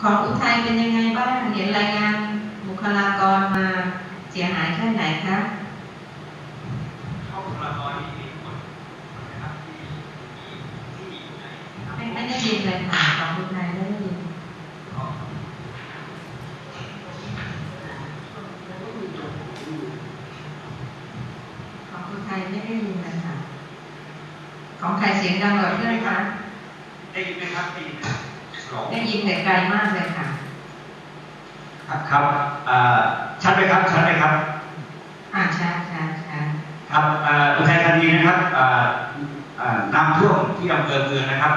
ของอุทัยเป็นยังไงบ้าง เห็นรายงานบุคลากรมาเสียหายแค่ไหนคะเข้าบุคลากรนี่มีคนนะครับที่มีที่อยู่ในไม่ได้ยินเลยค่ะของอุทัยไม่ได้ยินของอุทัยไม่ได้ยินเลยค่ะ ของใครเสียงดังกว่าเพื่อนคะได้ยินไหมครับได้ยินไหมครับ ได้ยินแต่ไกลมากเลยค่ะ ครับครับอ่าชัดไหมครับชัดไหมครับ อ่าช้าช้าช้าครับอ่าอุทัยธานีนะครับอ่าอ่าน้ำท่วมที่อำเภอเมืองนะครับ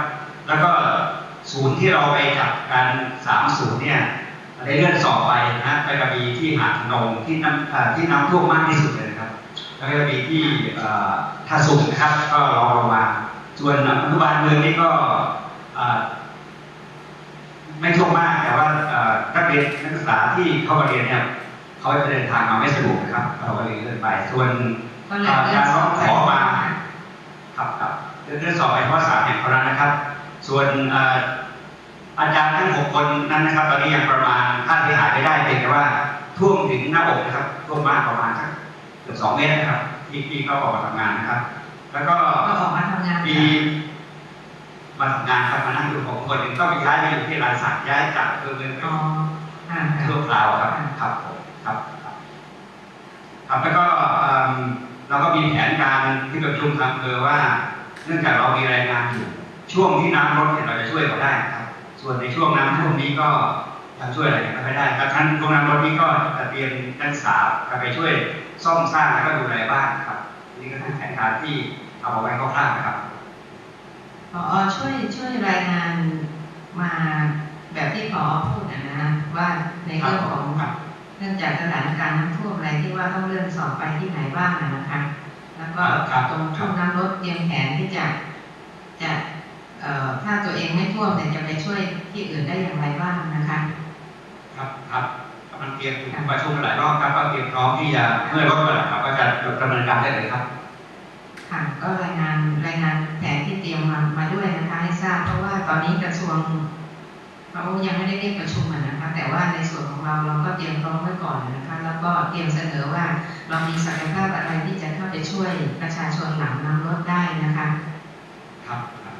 แล้วก็ศูนย์ที่เราไปจัดการสามศูนย์เนี่ยได้เลื่อนสอบไปนะฮะไปกระบี่ที่หาดพนงที่น้ำอ่าที่น้ำท่วมมากที่สุดเลยนะครับ แล้วก็มีที่อ่าท่าสุงนะครับก็รองลงมาส่วนอนุบาลเมืองนี่ก็อ่า ไม่ท่วมมากแต่ว่าอ่านักเรียนนักศึกษาที่เข้ามาเรียนเนี่ยเขาจะเดินทางมาไม่สะดวกนะครับเราก็เลยเลื่อนไปส่วนก็เลยเลื่อนสอบไปขอมาครับครับเรื่องเรื่องสอบไปเพราะสามแห่งเท่านั้นนะครับ ส่วนเอ่ออาจารย์ทั้งหกคนนั้นนะครับ ตอนนี้ยังประมาณค่าเสียหายไม่ได้เพียงแต่ว่าท่วมถึงหน้าอกนะครับท่วมมากประมาณสักเกือบสองเมตรนะครับที่ที่เขาออกมาทำงานนะครับ แล้วก็ก็ออกมาทำงานมี มาทำงานครับมานั่งอยู่ผมคนหนึ่งก็ไปย้ายไปอยู่ที่ลานสักย้ายจากอำเภอเมืองไปอ๋ออ่าค่ะชั่วคราวครับครับผมครับครับครับแล้วก็เอิ่มเราก็มีแผนการที่ประชุมทางอำเภอว่า เนื่องจากเรามีรายงานอยู่ช่วงที่น้ำลดเนี่ยเราจะช่วยเขาได้ครับ ส่วนในช่วงน้ำท่วมนี้ก็ยังช่วยอะไรกันไม่ได้ครับท่านช่วงน้ำลดนี้ก็จะเตรียมนักศึกษาไปช่วยซ่อมสร้างแล้วก็ดูแลบ้านครับ นี่ก็คือแผนการที่เอาเอาไว้คร่าวๆนะครับ พอช่วยช่วยรายงานมาแบบที่พอพูดนะนะว่าในเรื่องของครับเนื่องจากสถานการณ์น้ำท่วมอะไรที่ว่าต้องเลื่อนสอบไปที่ไหนบ้างนะนะคะ แล้วก็ครับตรงช่วงน้ำลดเตรียมแผนที่จะจะเอ่อถ้าตัวเองไม่ท่วมเนี่ยจะไปช่วยที่อื่นได้อย่างไรบ้างนะคะ ครับครับกำลังเตรียมประชุมหลายรอบครับก็เตรียมพร้อมที่จะเมื่อรถเมื่อไหร่ครับก็จะดำเนินการได้เลยครับค่ะก็รายงานรายงาน ตอนนี้กระทรวงเรายังไม่ได้เรียกประชุมอะนะคะ แต่ว่าในส่วนของเราเราก็เตรียมพร้อมไว้ก่อนนะคะ แล้วก็เตรียมเสนอว่าเรามีศักยภาพอะไรที่จะเข้าไปช่วยประชาชนหลังน้ำลดได้นะคะ ครับครับ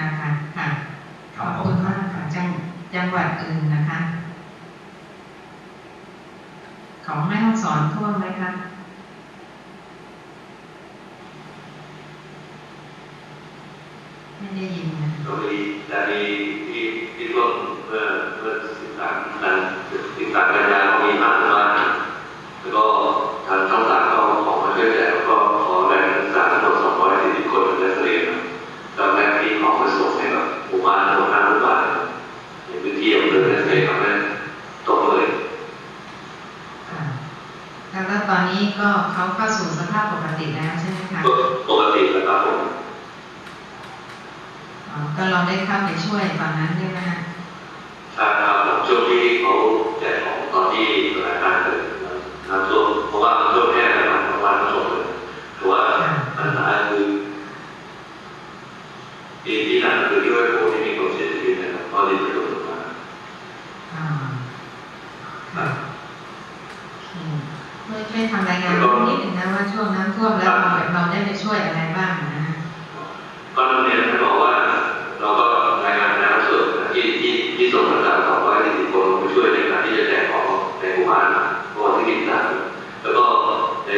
นะคะค่ะคขรัอบบผมคุณมากค่ะจังจังหวัดอื่นนะคะ ของแม่ห้องสอนท่วมไหมคะ ไม่ได้ยินนะตรงนี้แต่มีที่ที่ร่วมเมื่อเมื่อสิบสามนั้นสิบสามกันยายนมีมากน้อยแล้วก็ทางช่องสามก็ขอมาช่วยเหลือแล้วก็ขอแบ่งนักศึกษาทั้งหมดสองร้อยสี่สิบคนเป็นนักเรียนแล้วแม่ที่ของไปส่งให้กับหมู่บ้านทั้งหมดห้าหมู่บ้านในพื้นที่อำเภอนักเรียนครับแม่ตรงเลยแล้วตอนนี้ก็เขาเข้าสู่สภาพปกติแล้วใช่ไหมคะ ปกติแล้วครับผม อ๋อ ก็เราได้เข้าไปช่วยตอนนั้นด้วยนะคะทางเราช่วงที่เขาแจกของตอนที่สถานการณ์เกิดน้ำท่วมเพราะว่าน้ำท่วมแค่ประมาณประมาณน้ำท่วมเลยเพราะว่าปัญหาคือที่ที่หนักคือที่ว่าโอ้ที่มีคนเสียชีวิตนะครับตอนนี้เป็นตัวมาอ่าอืมช่วยช่วยทำรายงานนิดหนึ่งนะว่าช่วงน้ำท่วมแล้วเราเราได้ไปช่วยอะไรบ้างนะฮะก็นำเรียนท่านบอกว่า เราก็รายงานในรับส่วนที่ ที่ส่งประสานสองร้อยสี่สิบคนไปช่วยในการที่จะแจกของในหมู่บ้านเมื่อวันที่สิบสามแล้วก็ใน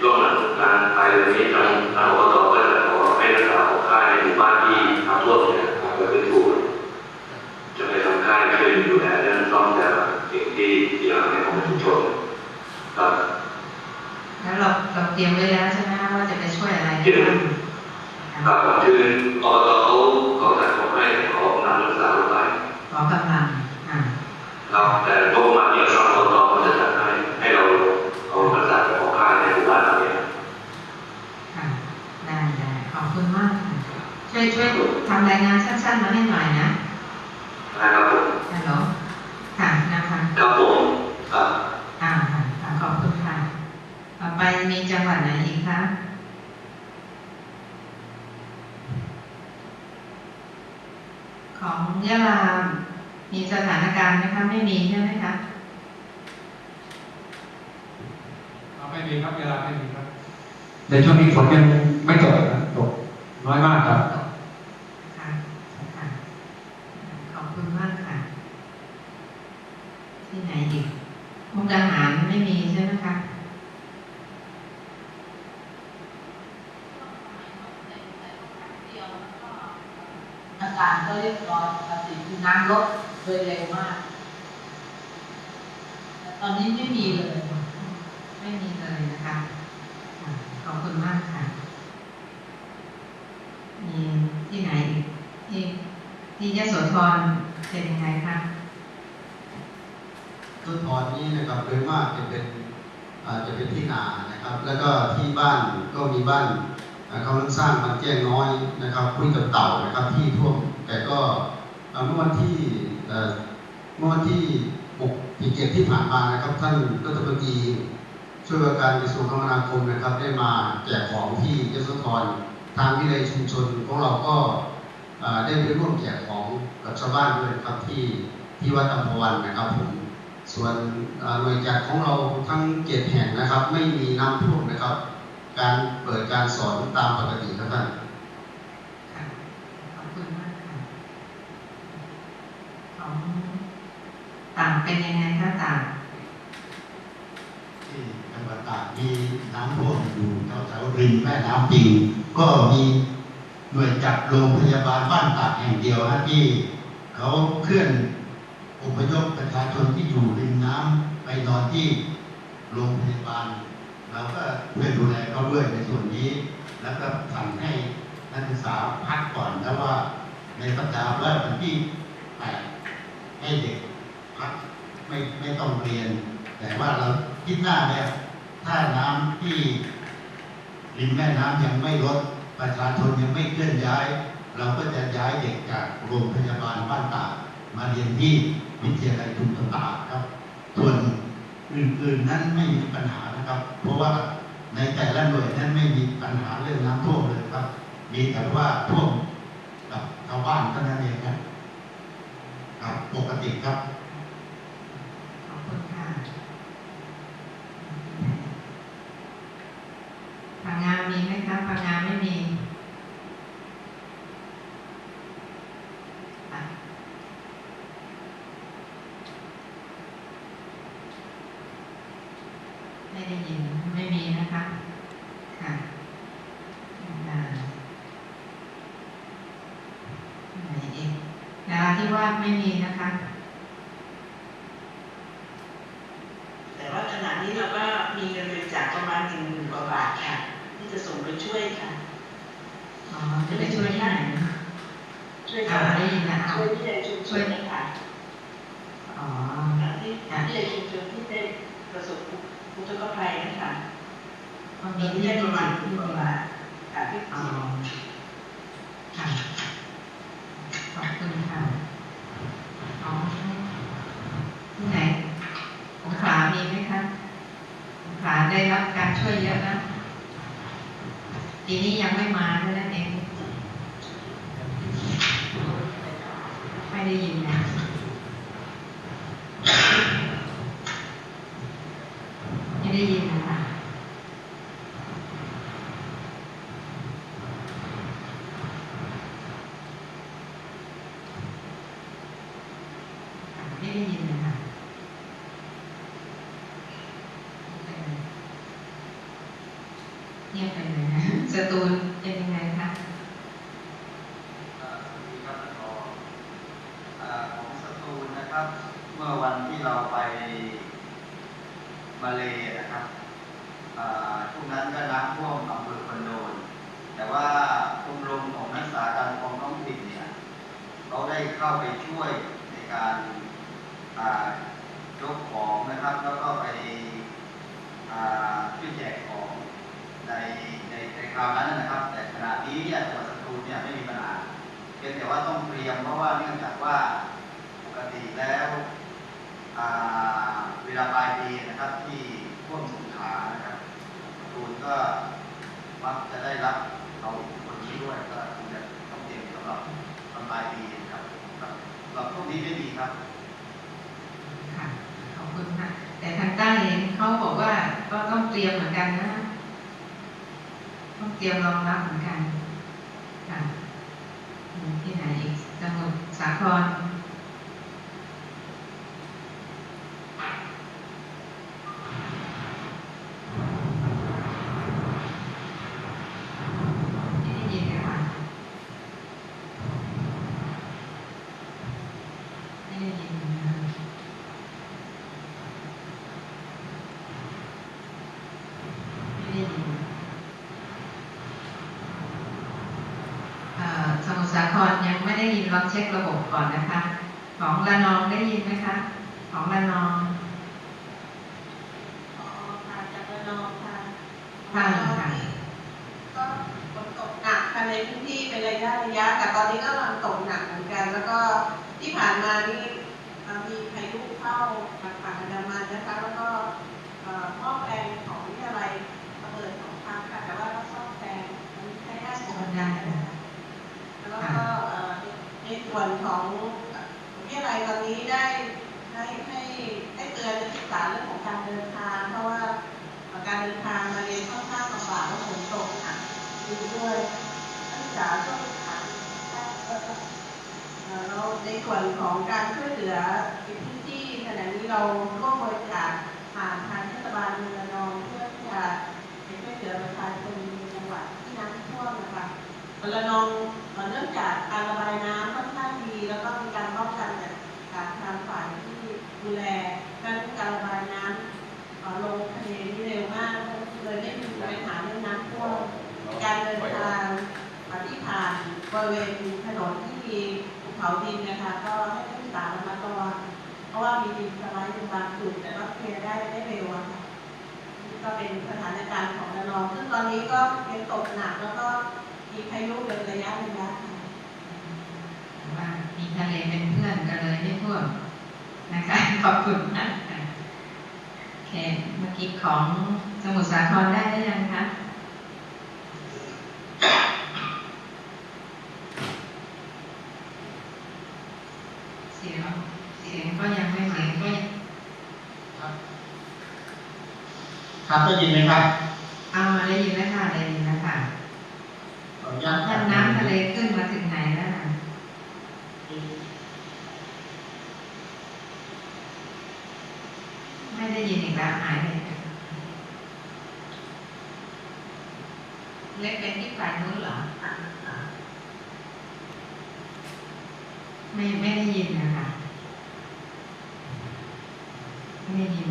ช่วงหลังการภายในนี้ทางทางอบตก็จะขอให้รักษาของค่ายในหมู่บ้านที่น้ำท่วมเนี่ยไปเป็นถูกจะไปทำค่ายช่วยดูแลเรื่องซ่อมแซมสิ่งที่เสียหายของชุมชนครับแล้วเราเราเตรียมไว้แล้วใช่ไหมว่าจะไปช่วยอะไรครับคืออบตเขาเขาจัดของให้เขานำรักษาลงไป ขอกำลังอ่าครับแต่งบประมาณเนี่ยทางอบตเขาจะจัดให้ให้เราเอารักษาของค่ายในหมู่บ้านเราเนี่ยค่ะได้ได้ขอบคุณมากค่ะช่วยช่วยทำรายงานสั้นๆมาให้หน่อยนะนะครับผมฮัลโหลค่ะนะคะครับผมครับอ่าค่ะค่ะขอบคุณค่ะต่อไปมีจังหวัดไหนอีกคะของยะลา มีสถานการณ์ไหมคะไม่มีใช่ไหมคะเราไม่มีครับเวลาไม่มีครับในช่วงนี้ฝนยังไม่ตกนะตกน้อยมากครับ ค่ะค่ะขอบคุณมากค่ะ ที่ไหนอีกมุกดาหารไม่มีใช่ไหมคะ อาการก็เรียบร้อยปกติคือน้ำลดโดยเร็วมาก แต่ตอนนี้ไม่มีเลย ไม่มีเลยนะคะค่ะขอบคุณมากค่ะ มี ที่ไหนอีกที่ที่ยโสธรเป็นยังไงคะต้นทอนนี้นะครับโดยมากจะเป็นอาจะเป็นที่นานะครับ แล้วก็ที่บ้านก็มีบ้านอ่ากำลังสร้างมันแจ้งน้อยนะครับคุยกับเต่านะครับที่ท่วมแต่ก็เมื่อวันที่เอ่อเมื่อวันที่6ที่7ที่ผ่านมานะครับ ท่านรัฐมนตรีช่วยว่าการกระทรวงคมนาคมนะครับ ได้มาแจกของที่ยโสธร ทางวิเลยชุมชนของเราก็อ่าได้ไปร่วมแจกของกับชาวบ้านด้วยนะครับที่ที่วัดอัมพวันนะครับผมส่วนเอ่อหน่วยจัดของเราทั้งเจ็ดแห่งนะครับ ไม่มีน้ำท่วมนะครับ การเปิดการสอนตามปกติครับท่านค่ะขอบคุณมากค่ะของต่างเป็นยังไงคะต่างที่จังหวัดตากมีน้ำท่วมอยู่แถวแถวๆ ริมแม่น้ำปิงก็มีหน่วยจัดโรงพยาบาลบ้านตากแห่งเดียวนะที่เขาเคลื่อนอพยพประชาชนที่อยู่ริมน้ำไปนอนที่โรงพยาบาลเราก็เพื่อดูแลเขาด้วยในส่วนนี้ แล้วก็สั่งให้นักศึกษาพักก่อนแล้วว่า ในสัปดาห์แรกวันที่แปดให้เด็กพักไม่ไม่ต้องเรียน แต่ว่าเราคิดหน้าเนี่ยถ้าน้ำที่ ริมแม่น้ำยังไม่ลด ประชาชนยังไม่เคลื่อนย้าย เราก็จะย้ายเด็กจากโรงพยาบาลบ้านตากมาเรียนที่วิทยาลัยชุมชนตากครับ ส่วนอื่นๆนั้นไม่มีปัญหานะครับ เพราะว่าในแต่ละหน่วยนั้นไม่มีปัญหาเรื่องน้ำท่วมเลยครับ มีแต่ว่าท่วมกับชาวบ้านเท่านั้นเองครับครับปกติครับ ขอบคุณค่ะพังงานมีไหมคะพังงานไม่มีอะไม่ได้ยิน ไม่มีนะคะ ค่ะอ่าไหนเองนาราที่ว่าสไม่มีนะคะ แต่ว่าขณะนี้เราก็มีเงินบริจาคประมาณหนึ่งหมื่นกว่าบาทค่ะ ที่จะส่งไป ช่วยค่ะอ๋อจะไปช่วยที่ไหนช่วยอ่าค่ะได้ยินแล้วช่วยที่ในชุมชนนะคะอ๋อที่ที่ในชุมชนที่ได้ประสบอุทกภัยนะคะก็มีมีที่ที่ได้ปที่ระมาณหที่มื่นกว่าบาทค่ะที่อ๋อจิตค่ะขอบคุณค่ะอ๋อที่ไหนสงขลามีไหมคะสงขลาได้รับการช่วยเยอะนะ ปีนี้ยังไม่มาเท่านั้นเองไม่ได้ยินนะไม่ได้ยินนะไม่ได้ยินนะคะเงียบไป เลยนะตูนเป็นยังไงคะ อ่าสวัสดีครับท่านรองอ่าของสตูลนะครับ เมื่อวันที่เราไปมาเลนะครับอ่าช่วงนั้นก็น้ำท่วมอำเภอคอนโดน แต่ว่าชมรมของนักศึกษาการปกครองท้องถิ่นเนี่ยเขาได้เข้าไปช่วยในการอ่ายกของนะครับ แล้วก็ไปอ่าช่วยแจกของในในในคราวนั้นนะครับ แต่ขณะนี้เนี่ยจังหวัดสตูลเนี่ยไม่มีปัญหา เพียงแต่ว่าต้องเตรียมเพราะว่าเนื่องจากว่าปกติแล้วอ่าเว ลาปลายปีนะครับที่ท่วมสงขานะครับตูนก็มักจะได้รับเราคนนี้ด้วยก็คงจะต้องเตรียมสำหรับตอนปลายปีนะครับครับสำหรับพวกนี้ไม่มีครับค่ะขอบคุณค่ะแต่ทางใต้เห็นเขาบอกว่าก็ต้องเตรียมเหมือนกันนะต้องเตรียมรองรับเหมือนกันค่ะที่ไหนอีกสมุทรสาครไม่ได้ยินเลยค่ะไม่ได้ยินนะคะไม่ได้ยินเอ่อสมุทรสาครยังไม่ได้ยินลองเช็คระบบก่อนนะคะ ของระนองได้ยินไหมคะ ของระนองอ๋อค่ะจากระนองค่ะค่ะค่ะก็ฝนตกหนักค่ะในพื้นที่เป็นระยะระยะแต่ตอนนี้ก็กำลังตกหนักเหมือนกัน แล้วก็ที่ผ่านมานี่เอ่อมีพายุเข้าทางฝั่งอันดามันนะคะแล้วก็เอ่อหม้อแปลงของวิทยาลัยระเบิดสองครั้งค่ะ แต่ว่าก็ซ่อมแซมมันใช้ ได้นะคะแล้วก็เอ่อในส่วนของวิทยาลัยตอนนี้ได้ได้ให้ได้เตือนนักศึกษาเรื่องของการเดินทาง เพราะว่าการเดินทางมาเรียนค่อนข้างลำบากและฝนตกหนักอยู่ด้วยนักศึกษาต้องถามเราในส่วนของการช่วยเหลือในพื้นที่ขณะนี้เราร่วมบริจาคผ่านทางเทศบาลเมืองระนองเพื่อที่จะช่วยเหลือประชาชนในจังหวัดที่น้ำท่วมนะคะ ระนองเนื่องจากการระบายน้ำค่อนข้างดี แล้วก็มีการป้องกันจากทางฝ่ายที่ดูแลการการระบายน้ำลงทะเลนี่เร็วมากเลยไม่มีปัญหาเรื่องน้ำท่วมการเดินทางที่ผ่านบริเวณถนนที่มีภูเขาดินนะคะ ก็ให้นักศึกษาระมัดระวังเพราะว่ามีดินสไลด์บางจุดแต่ว่าเคลียร์ได้ได้เร็วค่ะก็เป็นสถานการณ์ของระนองซึ่งตอนนี้ก็ยังตกหนักแล้วก็ มีพายุเป็นระยะระยะค่ะว่ามีทะเลเป็นเพื่อนกันเลยไม่ท่วมนะคะขอบคุณมากค่ะโอเคเมื่อกี้ของสมุทรสาครได้หรือยังคะเสียงเสียงก็ยังไม่เสียงก็ยังครับได้ยินไหมครับ เอามาได้ยินแล้วค่ะได้ยินแล้วค่ะ ขออนุญาต ท่านน้ำทะเลขึ้นมาถึงไหนแล้วนะไม่ได้ยินอีกแล้วหายไปเล็กเป็นที่ฝ่ายนู้นเหรอ ไม่ไม่ได้ยินนะคะ ไม่ได้ยิน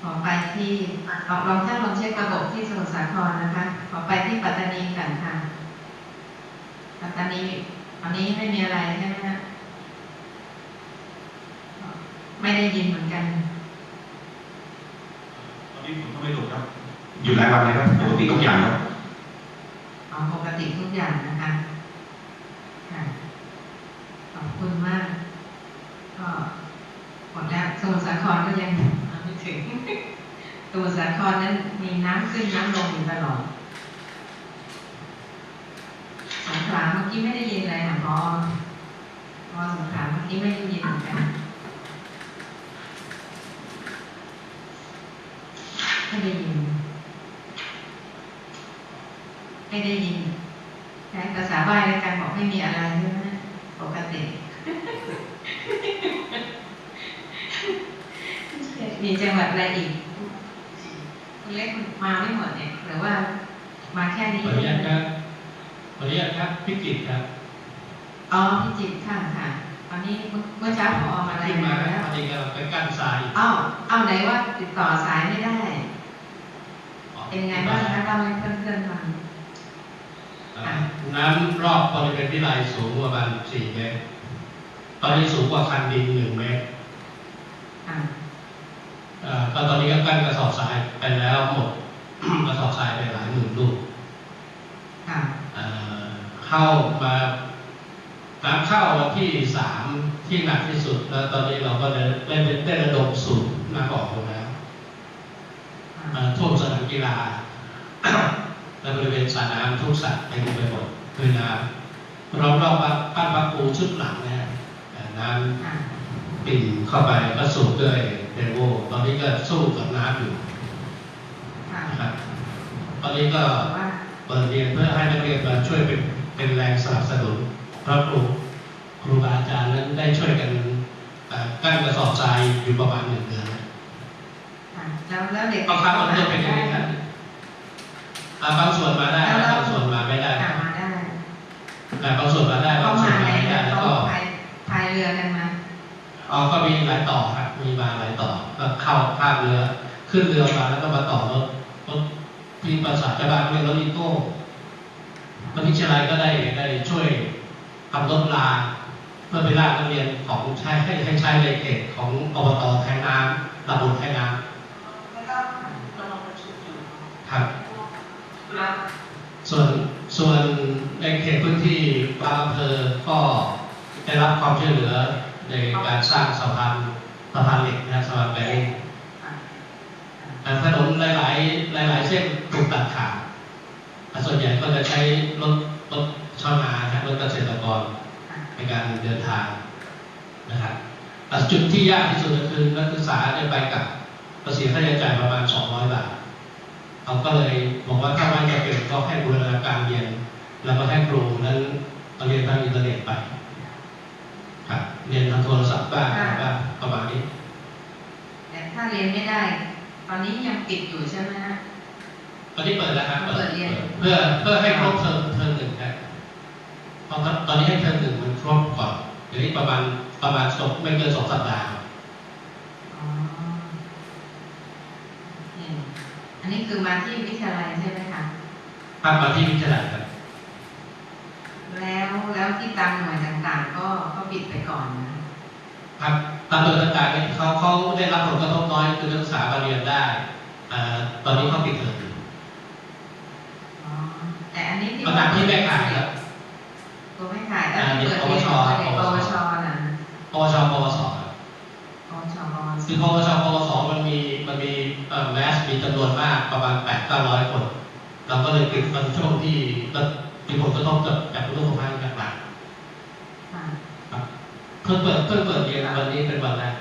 ขอไปที่ลองลองท่านลองเช็คระบบที่สมุทรสาครนะคะ ขอไปที่ปัตตานีกันค่ะ ปัตตานีอันนี้ไม่มีอะไรใช่ไหมฮะไม่ได้ยินเหมือนกัน ตอนนี้ผมก็ไม่หลุดครับ อยู่หลายวันเลยครับปกติทุกอย่างครับเอาปกติทุกอย่างนะคะค่ะขอบคุณมาก ก็หมดแล้วส มุทรสาครก็ยังมาไม่ถึงสมุทรสาครนั้นมีน้ำขึ้นน้ำลงอยู่ตลอดสงขลาเมื่อกี้ไม่ได้ยินอะไรนะพอพอสงขลาเมื่อกี้ไม่ได้ยินเหมือนกันไม่ได้ยินไม่ได้ยินภาษาบ้านในการบอกไม่มีอะไรใช่ไหมปกติ มีจังหวัดอะไรอีกคุณเล็กมาไม่หมดเนี่ยหรือว่ามาแค่นี้ขออนุญาตครับขออนุญาตครับพิจิตรครับอ๋อพิจิตรค่ะค่ะตอนนี้เมื่อเช้าพอมาอะไรที่มาแล้วพอดีกำลังไปกั้นทรายเอ้าเอ้าไหนว่าติดต่อสายไม่ได้ เป็นไงบ้างคะเล่าให้เพื่อนๆฟังอ่าน้ำรอบบริเวณวิไลสูงประมาณสี่เมตร ตอนนี้สูงกว่าคันดินหนึ่งเมตรอ่าอ่า ก็ตอนนี้ก็กั้นกระสอบทรายไปแล้วหมดกระสอบทรายไปหลายหมื่นลูกค่ะเอ่อเข้ามาน้ำเข้าวันที่สามที่หนักที่สุด แล้วตอนนี้เราก็ได้ได้ได้ระดมสูบน้ำออกหมดแล้วอ่าเอ่อท่วมสนามกีฬาและบริเวณสระน้ำทุกสระเต็มไปหมดด้วยน้ำรอบรอบๆบ้านบ้านพักครูชุดหลังนะฮะน้ำค่ะปิ่นเข้าไปก็สูบด้วย เดโวตอนนี้ก็สู้กับน้ำอยู่ค่ะนะครับตอนนี้ก็แต่ว่าเปิดเรียนเพื่อให้นักเรียนมาช่วยเป็นเป็นแรงสนับสนุนเพราะครูครูบาอาจารย์นั้นได้ช่วยกันเอ่อกั้นกระสอบทรายอยู่ประมาณหนึ่งเดือนนะค่ะแล้วแล้วเด็กบางครั้งมันก็เป็นอย่างนี้ครับอ่าบางส่วนมาได้บางส่วนมาไม่ได้ค่ะมาได้แต่บางส่วนมาได้เขาบางส่วมานมาในไม่ได้แล้วเขาก็พายพายเรือกันมาอ๋อก็มีหลายต่อครับ มีมาหลายต่อ ก็เข้าข้ามเรือ ขึ้นเรือมาแล้วก็มาต่อรถรถที่ภาษาชาวบ้านเรียกรถอีโก้มณิชลัยก็ได้ได้ช่วยทำรถราเพื่อไปลากนักเรียนของใช้ให้ให้ใช้ในเขตของอบตแทงน้ำตำบลแทงน้ำลังประชุมอยู่ำครับแล้วส่วนส่วนในเขตพื้นที่บางอำเภอก็ได้รับความช่วยเหลือในการสร้างสะพาน สะพานเหล็กนะสะพานแบริ่งค่ะอ่าถนนหลาย ๆ หลาย ๆ เส้นถูกตัดขาดอ่าส่วนใหญ่ก็จะใช้รถรถชาวนานะรถเกษตรกรค่ะในการเดินทางนะครับอ่าจุดที่ยากที่สุดก็คือนักศึกษาได้ไปกับภาษีค่าใช้จ่ายประมาณ 200 บาทเขาก็เลยบอกว่าถ้าไม่จำเป็นก็ให้บูรณาการเรียน แล้วก็ให้ครูนั้นเรียนทางอินเทอร์เน็ตไป ครับเรียนทางโทรศัพท์บ้างอะไรบ้างประมาณนี้ แต่ถ้าเรียนไม่ได้ ตอนนี้ยังปิดอยู่ใช่ไหมฮะตอนนี้เปิดแล้วครับเปิดเรียนเพื่อเพื่อให้ครบเทอมเทอมหนึ่งครับเพราะตอนนี้ให้เทอมหนึ่งมันครบก่อนเดี๋ยวนี้ประมาณประมาณสองไม่เกินสองสัปดาห์ครับอ๋อโอเคอันนี้คือมาที่วิทยาลัยใช่ไหมคะภาพมาที่วิทยาลัยครับ แล้วแล้วที่ตามหน่วยต่างๆ ก็ก็ปิดไปก่อนนะครับตามโดยต่างๆเนี่ยเขาเขาได้รับผลกระทบน้อยคือนักศึกษามาเรียนได้อ่าตอนนี้เขาปิดเทอมอยู่อ๋อแต่อันนี้ที่ประการที่ไม่ขายครับตัวไม่ขายแล้วที่เปิดเรียนของเด็กปวชนะปวชปวสครับปวชปวสคือปวชปวสมันมีมันมีเอ่อแมสมีจำนวนมากประมาณแปดเก้าร้อยคน เราก็เลยปิดมันช่วงที่ มีผลกระทบจากจากเรื่องของทางหลักค่ะๆครับเพิ่งเปิดเพิ่งเปิดเรียนวันนี้เป็นวันแรก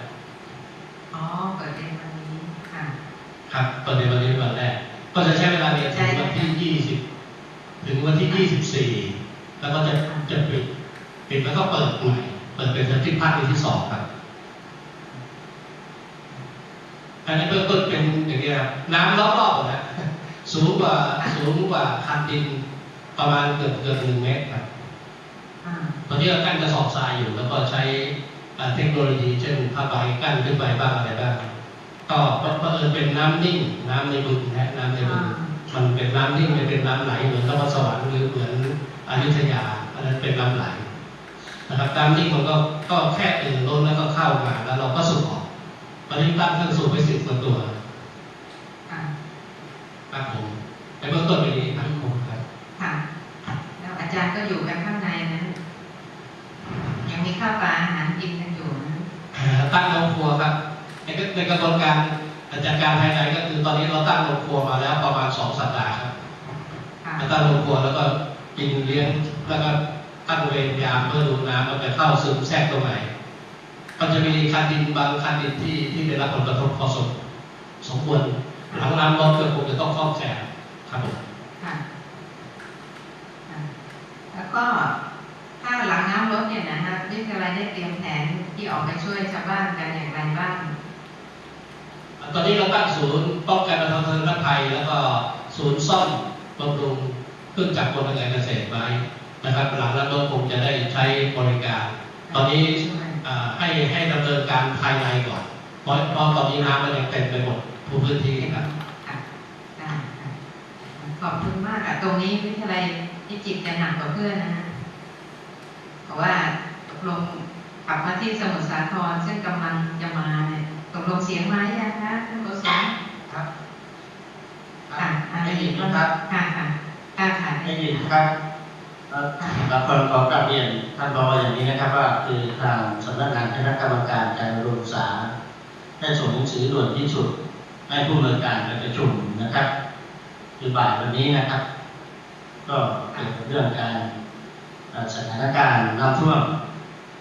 อ๋อเปิดเรียนวันนี้ค่ะครับเปิดเรียนวันนี้เป็นวันแรกก็จะใช้เวลาเรียนถึงวันที่ยี่สิบถึงวันที่ยี่สิบสี่แล้วก็จะจะปิดปิดแล้วก็เปิดใหม่เปิดเป็นเทอมที่ภาคเรียนที่สองครับอันนี้เบื้องต้นเป็นอย่างเงี้ยครับน้ำรอบๆนะสูงกว่าสูงกว่าคันดิน ประมาณเกือบเกือบหนึ่งเมตรครับอ่าตอนนี้เรากั้นกระสอบทรายอยู่ แล้วก็ใช้อ่าเทคโนโลยีเช่นผ้าใบกั้นขึ้นไปบ้างอะไรบ้างก็เพราะเออเป็นน้ำนิ่งน้ำในบึงนะน้ำในบึงมันเป็นน้ำนิ่งไม่เป็นน้ำไหลเหมือนนครสวรรค์หรือเหมือนอยุธยาอันนั้นเป็นน้ำไหลนะครับน้ำนิ่งมันก็ก็แค่เอ่อล้นแล้วก็เข้ามาแล้วเราก็สูบออกตอนนี้ตั้งเครื่องสูบไปสิบกว่าตัวค่ะครับผมในเบื้องต้นเป็นอย่างนี้ครับผมครับ ค่ะ แล้วอา จารย์ก็อยู่กันข้างในนั้นยังมีข้าวปลาอาหารกินกันอยู่นะเอ่อตั้งโรงครัวครับในกระในกระบวนการจัดการภายในก็คือตอนนี้เราตั้งโรงครัวมาแล้วประมาณสองสัปดาห์ครับค่ะเราตั้งโรงครัวแล้วก็กินเลี้ยงแล้วก็ตั้งเวรยามเพื่อดูน้ำมันจะเข้าซึมแทรกตรงไหนก็จะมีคันดินบางคันดินที่ที่ได้รับผลกระทบพอสมสมควรหลังน้ำลดก็คงจะต้องซ่อมแซมครับผมค่ะค่ะ แล้วก็ถ้าหลังน้ำลดเนี่ยนะฮะวิทยาลัยได้เตรียมแผนที่ออกไปช่วยชาวบ้านกันอย่างไรบ้าง ตอนนี้เราตั้งศูนย์ป้องกันบรรเทาสาธารณภัย แล้วก็ศูนย์ซ่อมบำรุงเครื่องจักรกลการเกษตรไว้นะครับ หลังนั้นเราคงจะได้ใช้บริการ ตอนนี้ช่วยอ่าให้ให้ดำเนินการภายในก่อนเพราะเพราะตอนนี้น้ำมันยังเต็มไปหมดทุกพื้นที่ครับค่ะได้ค่ะขอบคุณมากอะตรงนี้วิทยาลัย พิจิตรจะหนักกว่าเพื่อนนะฮะเพราะว่าตกลงกลับมาที่สมุทรสาครซึ่งกำลังจะมาเนี่ยตกลงเสียงไหมยังคะท่านโฆษกครับค่ะอ่าได้ยินครับค่ะค่ะค่ะค่ะได้ยินครับแล้วเราขอขอกลับเรียนท่านรองอย่างนี้นะครับว่าคือทางสำนักงานคณะกรรมการการอุดมศึกษาได้ส่งหนังสือด่วนที่สุดให้ผู้อำนวยการไปประชุมนะครับ คือบ่ายวันนี้นะครับ ก็เกี่ยวกับเรื่องการสถานการณ์น้ำท่วม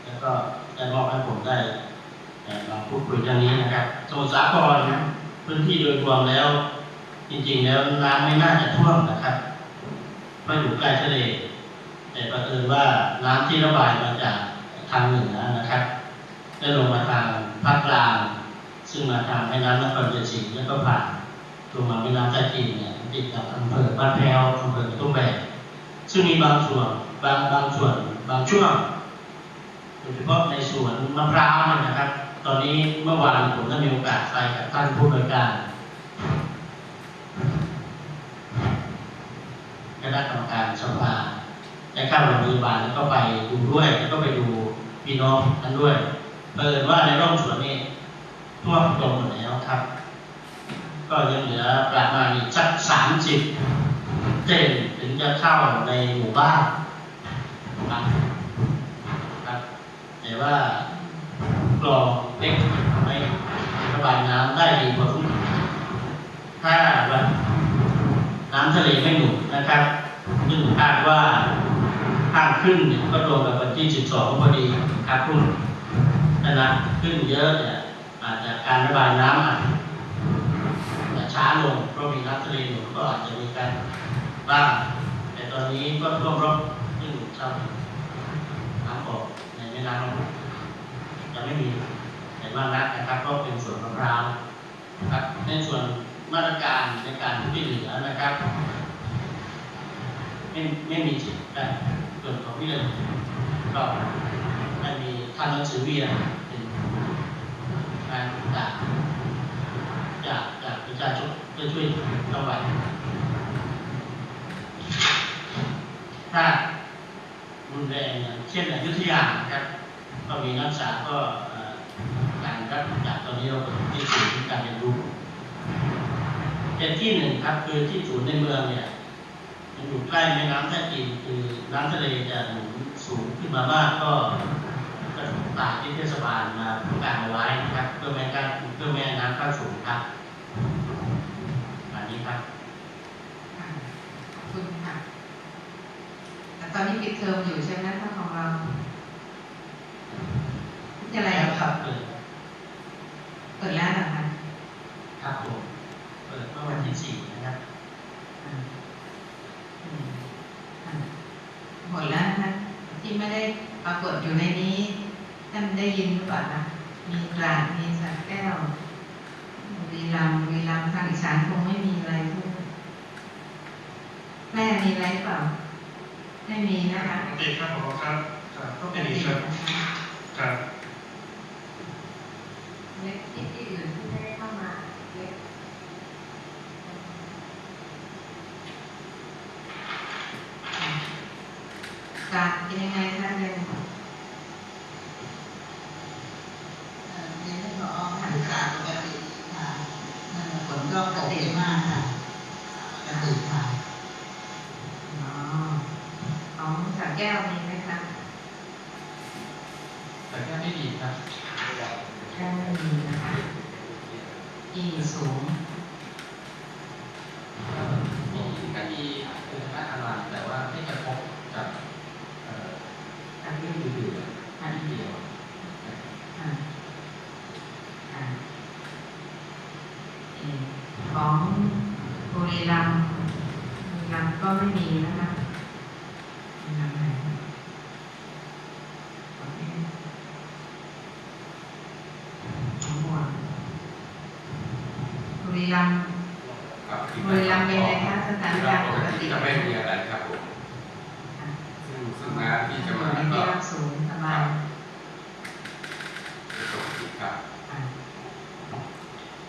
แล้วก็ได้มอบให้ผมได้เอ่อมาพูดคุยเรื่องนี้นะครับสมุทรสาครพื้นที่โดยรวมแล้ว จริงๆ แล้วน้ำไม่น่าจะท่วมนะครับเพราะอยู่ใกล้ทะเลแต่ประเอิญว่าน้ำที่ระบายมาจากทางเหนือนะครับได้ลงมาทางภาคกลาง ซึ่งมาทางแม่น้ำนครชัยศรีแล้วก็ผ่านลงมาแม่น้ำท่าจีนเนี่ย ติดกับอำเภอบ้านแพ้วอำเภอกระทุ่มแบนซึ่งมีบางส่วนบางบางส่วนบางช่วงโดยเฉพาะในสวนมะพร้าวนะครับ ตอนนี้เมื่อวานผมได้มีโอกาสไปกับท่านผู้บริการคณะกรรมการสภาได้เข้าโรงพยาบาลแล้วก็ไปดูด้วยแล้วก็ไปดูพี่น้องนั้นด้วยเปิดว่าในร่องสวนนี้ท่วมตรงหมดแล้วครับ ก็ยังเหลือประมาณสักสามสิบเซนถึงจะเข้าในหมู่บ้านครับครับแต่ว่ากรองเล็กไม่ระบายน้ำได้ดีพอสมควรถ้าว่าน้ำทะเลไม่หนุนนะครับซึ่งคาดว่าข้างขึ้นเนี่ยก็ตรงกับวันที่ 12พอดีครับพุ่งถ้าน้ำขึ้นเยอะเนี่ยอาจจะการระบายน้ำอาจ ช้าลงเพราะมีน้ำทะเลหนุนก็อาจจะมีการบ้างแต่ตอนนี้ก็ท่วมรอบซึ่งเท่าน้ำออกในแม่น้ำจะไม่มีแต่มานักนะครับก็เป็นส่วนมะพร้าวครับในส่วนมาตรการในการช่วยเหลือนะครับไม่ไม่มีจิตแต่ส่วนของพี่เลยก็ไม่มีท่านหนังสือเวียนเป็นการจากจาก จาระชาชนเพื่อช่วยจังหวถ้ารุนแรงอย่างเช่นอยุธยาครับก็มีนักศึกษาก็การรับจากตอนนี้เราที่ศูนย์การเรียนรู้เป็นที่หนึ่งครับคือที่ศูนย์ในเมืองเนี่ยมันอยู่ใกล้แม่น้ำแท้จีนคือน้ำทะเลจะหนุนสูงขึ้นมามากก็ก็ตากที่เทศบาลมาประกาศเอาไว้นะครับเพื่อแม่การเพื่อแม่น้ำข้าสูงครับอันนี้ครับ ค่ะขอบคุณค่ะแต่ตอนนี้ปิดเทอมอยู่ใช่ไหมท่านของเราวิทยาลัยครับ เปิด เปิดแล้วเหรอคะครับผม เปิดเมื่อวันที่สี่นะครับอ่าอืมอ่าหมดแล้วนะคะที่ไม่ได้ปรากฏอยู่ในนี้ ท่านได้ยินหรือเปล่าคะมีตราดมีสักแก้วบุรีรัมย์บุรีรัมย์ทางอีสานคงไม่มีอะไรพูดแม่มีอะไรเปล่า ไม่มีนะคะปกติครับผมครับครับปก็กเป็นติครับนะคะครับเล็กที่ที่อื่นที่ไม่ได้เข้ามาเล็กการเป็นยังไงคะเรียน เอ่อเรียนให้ผอหันจากปกติค่ะเอ่อผลก็ปกติมากค่ะปกติค่ะ อ๋อของสักแก้วมีไหมคะ แต่แค่ไม่ดีครับ แก้วไม่มีนะคะที่สูง มีก็มีคือคณะอารามแต่ว่าไม่กระทบกับเอ่อ อัน เรื่ นี้ องอื่นๆ อัน ที่ นี้ เดียว อ่าอ่าเอ่อของบุรีรัมย์บุรีรัมย์ก็ไม่มีนะคะบุรีรัมย์ไหนโอเคของหัวบุรีรัมย์ ครับ บุรีรัมย์เป็นไงคะสถานการณ์ปกติ จะไม่มีอะไรครับผม ค่ะ ซึ่งซึ่งงานที่จะมา อยู่ใน ก็ ที่รับสูงสบาย ปกติครับ อ่า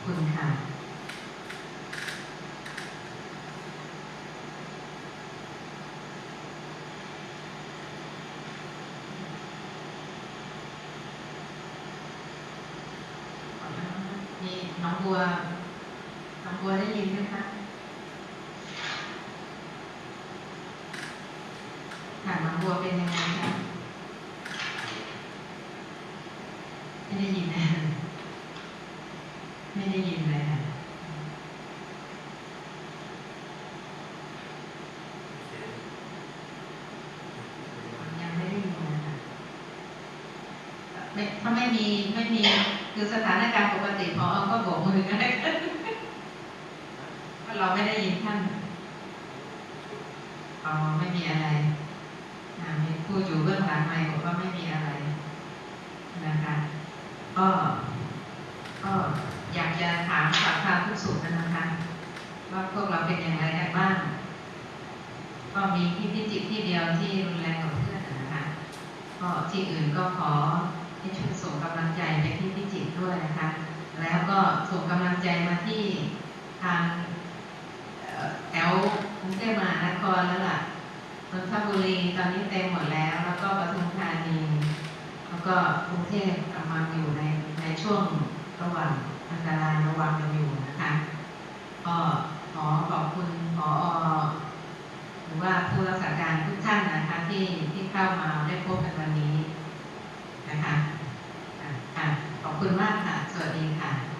คุณค่ะ มีน้องบัวน้องบัวได้ยินไหมคะถามน้องบัวเป็นยังไงคะไม่ได้ยินนะไม่ได้ยินเลยค่ะยังไม่ได้ยินนะคะ ไม่ถ้าไม่มีไม่มีคือสถานการณ์ปกติพอก็โบกมือกันได้เพราะเราไม่ได้ยินท่านอ๋อไม่มี อะไรอ่ามีผู้อยู่เบื้องหลังไม่บอกว่าไม่มีอะไรนะคะก็ก็อยากจะถามฝากความทุกสุขนะคะว่าพวกเราเป็นอย่างไรกันบ้างก็มีที่พิจิตรที่เดียวที่รุนแรงกว่าเพื่อนนะคะก็ที่อื่นก็ขอให้ช่วยส่งกำลังใจไปที่พิจิตรด้วยนะคะ แล้วก็ส่งกำลังใจมาที่ทางแถวกรุงเทพมหานครแล้วล่ะ นนทบุรีตอนนี้เต็มหมดแล้ว แล้วก็ปทุมธานี แล้วก็กรุงเทพกำลังอยู่ในในช่วงระหว่างอันตรายระวังกันอยู่นะคะก็ขอขอบคุณขอหรือว่าผู้รักษาการทุกท่านนะคะที่ที่เข้ามาได้พบกันวันนี้นะคะอะค่ะขอบคุณมากค่ะ สวัสดีค่ะ